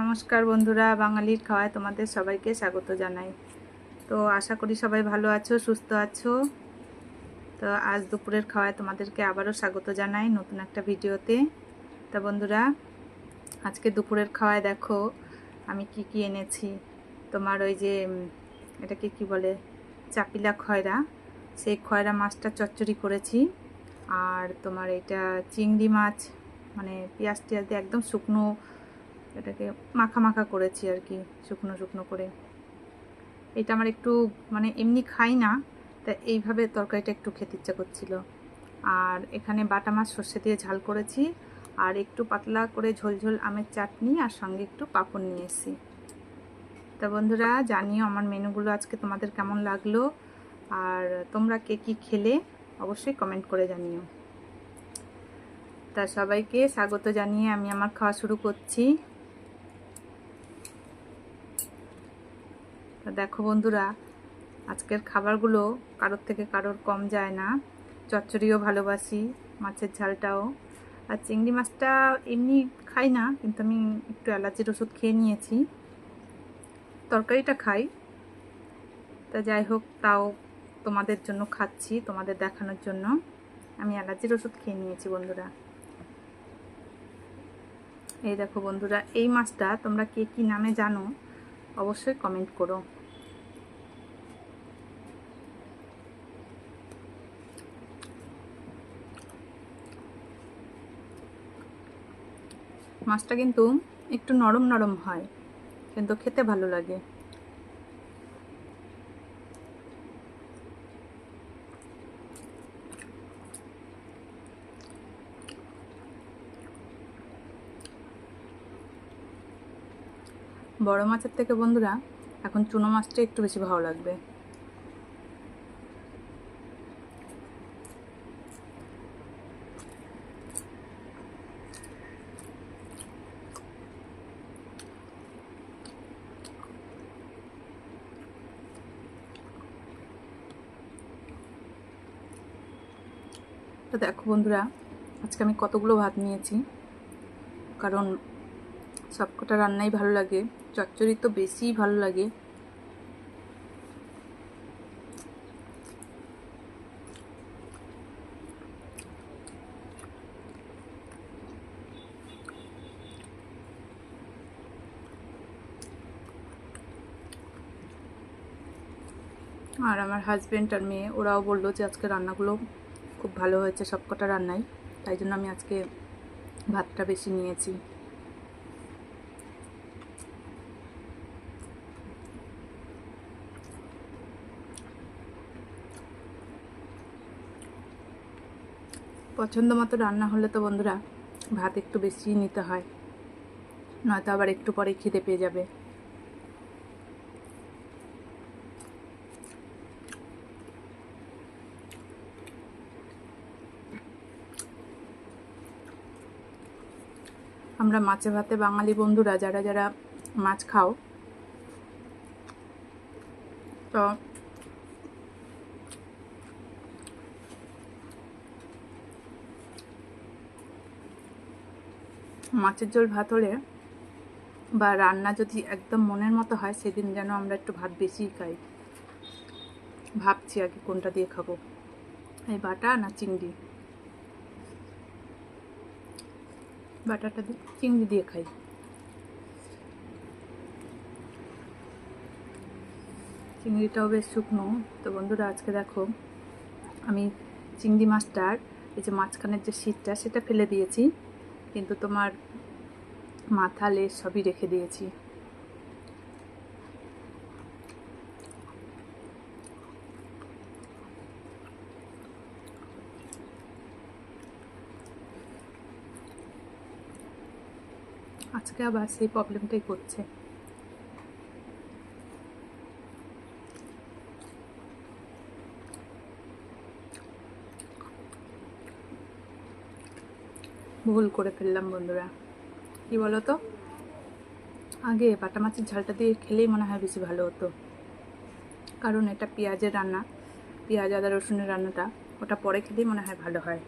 নমস্কার বন্ধুরা, বাঙালির খাওয়ায় তোমাদের সবাইকে স্বাগত জানাই। তো আশা করি সবাই ভালো আছো, সুস্থ আছো। তো আজ দুপুরের খাওয়ায় তোমাদেরকে আবারও স্বাগত জানাই নতুন একটা ভিডিওতে। তা বন্ধুরা, আজকে দুপুরের খাওয়ায় দেখো, আমি কি কি এনেছি। তোমার ওই যে এটাকে কি বলে, চাপিলা খয়রা। সেই খয়রা মাছটা চচ্চড়ি করেছি। আর তোমার এটা চিংড়ি মাছ মানে পেঁয়াজ টিয়াজ দিয়ে একদম শুকনো এটাকে মাখা মাখা করেছি আর কি, শুকনো শুকনো করে। এটা আমার একটু মানে এমনি খাই না, তা এইভাবে তরকারিটা একটু খেতে ইচ্ছা করছিল। আর এখানে বাটা মাছ সর্ষে দিয়ে ঝাল করেছি, আর একটু পাতলা করে ঝোলঝোল আমের চাটনি আর সঙ্গে একটু পাঁপড় নিয়ে এসেছি। তা বন্ধুরা, জানিও আমার মেনুগুলো আজকে তোমাদের কেমন লাগল, আর তোমরা কে কী খেলে অবশ্যই কমেন্ট করে জানিও। তা সবাইকে স্বাগত জানিয়ে আমি আমার খাওয়া শুরু করছি তা দেখো বন্ধুরা, আজকের খাবারগুলো কারোর থেকে কারোর কম যায় না। চচ্চড়িও ভালোবাসি, মাছের ঝালটাও। আর চিংড়ি মাছটা এমনি খাই না, কিন্তু আমি একটু অ্যালার্জির ওষুধ খেয়ে নিয়েছি। তরকারিটা খাই। তা যাই হোক, তাও তোমাদের জন্য খাচ্ছি, তোমাদের দেখানোর জন্য। আমি অ্যালার্জির ওষুধ খেয়ে নিয়েছি বন্ধুরা। এই দেখো বন্ধুরা, এই মাছটা তোমরা কে কী নামে জানো, অবশ্যই কমেন্ট করো। মাছটা কিন্তু একটু নরম নরম হয়, কিন্তু খেতে ভালো লাগে। বড় মাছের থেকে বন্ধুরা, এখন চুনো মাছটা একটু বেশি ভালো লাগবে। তো দেখো বন্ধুরা, আজকে আমি কতগুলো ভাত নিয়েছি। কারণ সবকটা রান্নাই ভালো লাগে, চচ্চড়ি তো বেশিই ভালো লাগে। আর আমার হাজব্যান্ড আর মেয়ে, ওরাও বলল যে আজকে রান্নাগুলো ভালো হয়েছে, সবকটা রান্নাই। তাই জন্য আমি আজকে ভাতটা বেশি নিয়েছি। পছন্দ মতো রান্না হলে তো বন্ধুরা, ভাত একটু বেশি নিতে হয়। নয়তো আবার একটু পরে খিদে পেয়ে যাবে। আমরা মাছে ভাতে বাঙালি বন্ধুরা, যারা যারা মাছ খাও। তো মাছের ঝোল ভাত হলে বা রান্না যদি একদম মনের মতো হয়, সেদিন যেন আমরা একটু ভাত বেশিই খাই। ভাবছি আগে কোনটা দিয়ে খাব। এই বাটা না চিংড়ি? বাটাটা দিয়ে চিংড়ি দিয়ে খাই। চিংড়িটাও বেশ শুকনো। তো বন্ধুরা, আজকে দেখো, আমি চিংড়ি মাছটার এই যে মাঝখানের যে শীতটা, সেটা ফেলে দিয়েছি। কিন্তু তোমার মাথা লেজ সবই রেখে দিয়েছি। আজকে আবার সেই প্রবলেমটাই করছে। ভুল করে ফেললাম বন্ধুরা। কি বলো তো আগে বাটা মাছের ঝালটা দিয়ে খেলেই মনে হয় বেশি ভালো হতো। কারণ এটা পেঁয়াজের রান্না, পেঁয়াজ, আদা, রসুনের রান্নাটা, ওটা পরে খেলেই মনে হয় ভালো হয়।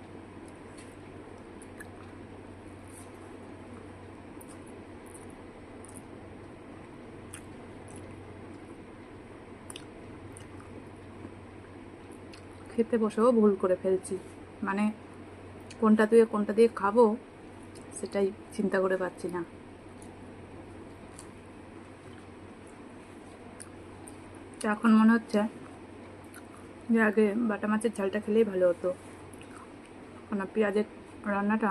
খেতে বসেও ভুল করে ফেলছি। মানে কোনটা দিয়ে কোনটা দিয়ে খাব সেটাই চিন্তা করে পাচ্ছি না। এখন মনে হচ্ছে যে আগে বাটা মাছের ঝালটা খেলেই ভালো হতো। কেন পেঁয়াজের রান্নাটা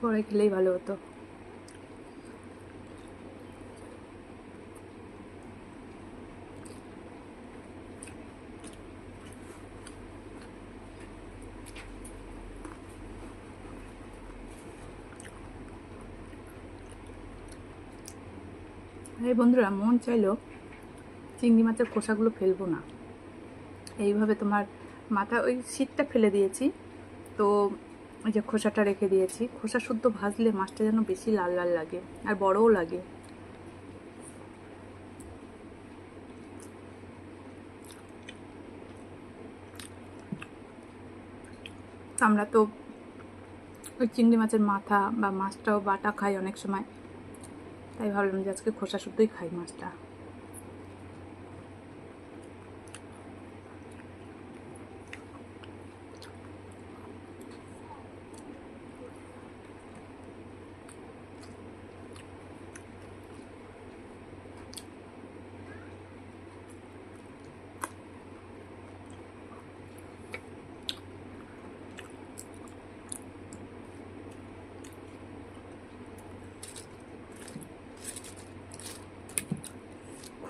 পরে খেলেই ভালো হতো। এই বন্ধুরা, মন চাইলো চিংড়ি মাছের খোসাগুলো ফেলব না। এইভাবে তোমার মাথা, ওই শীতটা ফেলে দিয়েছি। তো ওই যে খোসাটা রেখে দিয়েছি। খোসা শুদ্ধ ভাজলে মাছটা যেন বেশি লাল লাল লাগে আর বড়ও লাগে। আমরা তো ওই চিংড়ি মাছের মাথা বা মাছটাও বাটা খাই অনেক সময়। তাই ভাবলাম যে আজকে খোসা শুদ্ধই খাই মাছটা।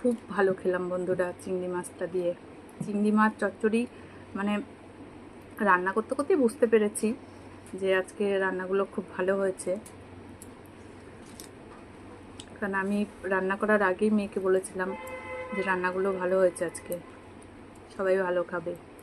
খুব ভালো খেলাম বন্ধুরা, চিংড়ি মাছটা দিয়ে। চিংড়ি মাছ, চচ্চড়ি মানে রান্না করতে করতেই বুঝতে পেরেছি যে আজকে রান্নাগুলো খুব ভালো হয়েছে। কারণ আমি রান্না করার আগেই মেয়েকে বলেছিলাম যে রান্নাগুলো ভালো হয়েছে আজকে। সবাই ভালো খাবে।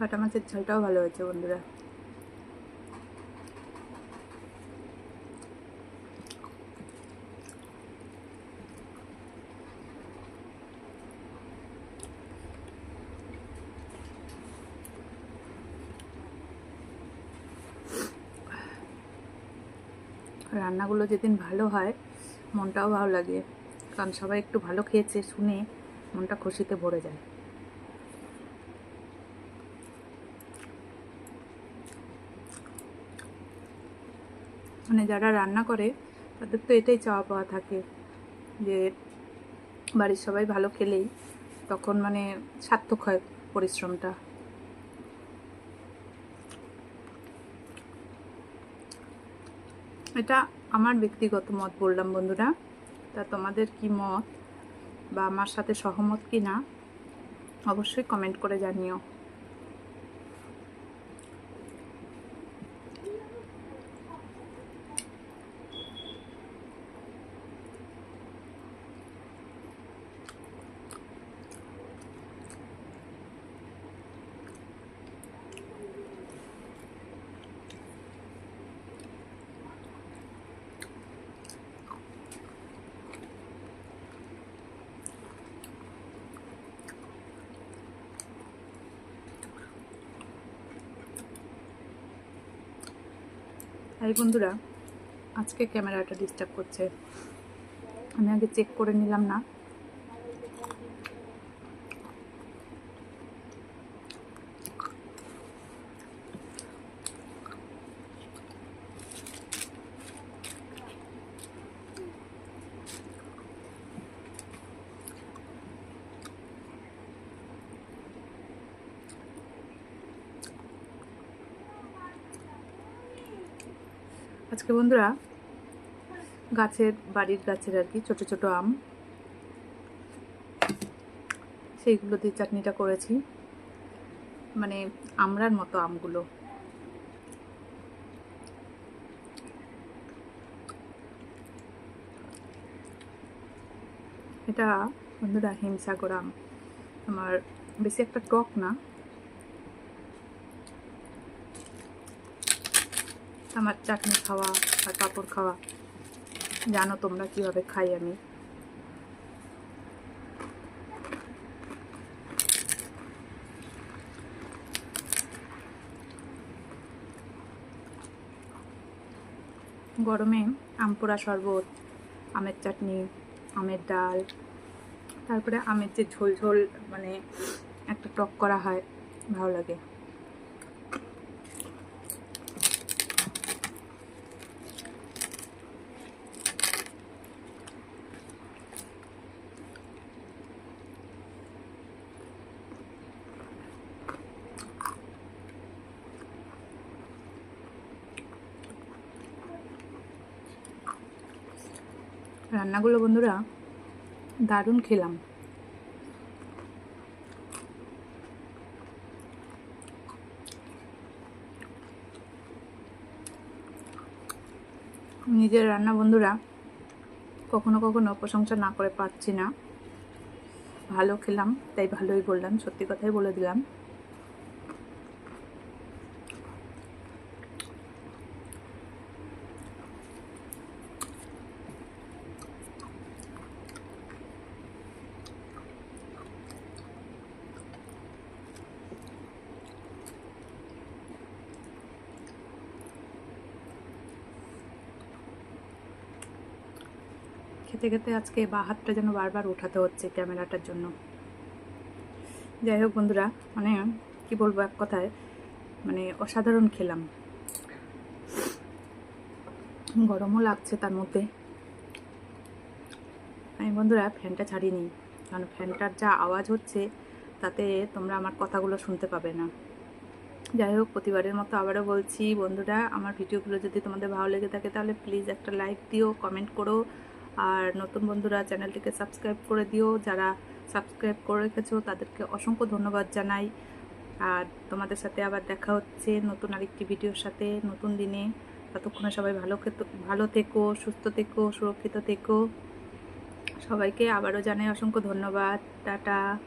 বাটা মাছের ঝালটাও ভালো হয়েছে, বন্ধুরা। রান্নাগুলো যেদিন ভালো হয়, মনটাও ভালো লাগে। কারণ সবাই একটু ভালো খেয়েছে, শুনে মনটা খুশিতে ভরে যায়। মানে যারা রান্না করে, তাদের তো এটাই চাওয়া পাওয়া থাকে যে বাড়ির সবাই ভালো খেলেই তখন মানে সার্থক হয় পরিশ্রমটা। এটা আমার ব্যক্তিগত মত বললাম বন্ধুরা। তা তোমাদের কি মত বা আমার সাথে সহমত কি না অবশ্যই কমেন্ট করে জানিও। এই বন্ধুরা আজকে ক্যামেরাটা ডিস্টার্ব করছে। আমি আগে চেক করে নিলাম না। আজকে বন্ধুরা, গাছের, বাড়ির গাছের আর কি ছোট ছোট আম, সেইগুলো দিয়ে চাটনিটা করেছি। মানে আমরার মতো আমগুলো। এটা বন্ধুরা হিমসাগর আম। আমার বেশি একটা টক না। আমার চাটনি খাওয়া আর পাঁপড় খাওয়া। জানো তোমরা কীভাবে খাই আমি। গরমে আমপোড়া শরবত, আমের চাটনি, আমের ডাল, তারপরে আমের যে ঝোল ঝোল মানে একটা টক করা হয়, ভালো লাগে। রান্নাগুলো বন্ধুরা দারুণ খেলাম। নিজের রান্না বন্ধুরা কখনো কখনো প্রশংসা না করে পারছি না। ভালো খেলাম, তাই ভালোই বললাম, সত্যি কথাই বলে দিলাম। খেতে খেতে আজকে বা হাতটা যেন বারবার উঠাতে হচ্ছে ক্যামেরাটার জন্য। যাই হোক বন্ধুরা মানে কি বলব এক কথায় মানে অসাধারণ খেলাম। গরমও লাগছে তার মধ্যে। আমি বন্ধুরা ফ্যানটা ছাড়িনি, কারণ ফ্যানটার যা আওয়াজ হচ্ছে তাতে তোমরা আমার কথাগুলো শুনতে পাবে না। যাই হোক প্রতিবারের মতো আবারও বলছি বন্ধুরা, আমার ভিডিওগুলো যদি তোমাদের ভালো লেগে থাকে তাহলে প্লিজ একটা লাইক দিও কমেন্ট করো। আর নতুন বন্ধুরা চ্যানেলটিকে সাবস্ক্রাইব করে দিও। যারা সাবস্ক্রাইব করে রেখেছো, তাদেরকে অসংখ্য ধন্যবাদ জানাই। আর তোমাদের সাথে আবার দেখা হচ্ছে নতুন আরেকটি ভিডিওর সাথে নতুন দিনে। ততক্ষণে সবাই ভালো ভালো থেকো, সুস্থ থেকো, সুরক্ষিত থেকো। সবাইকে আবারও জানাই অসংখ্য ধন্যবাদ। টাটা।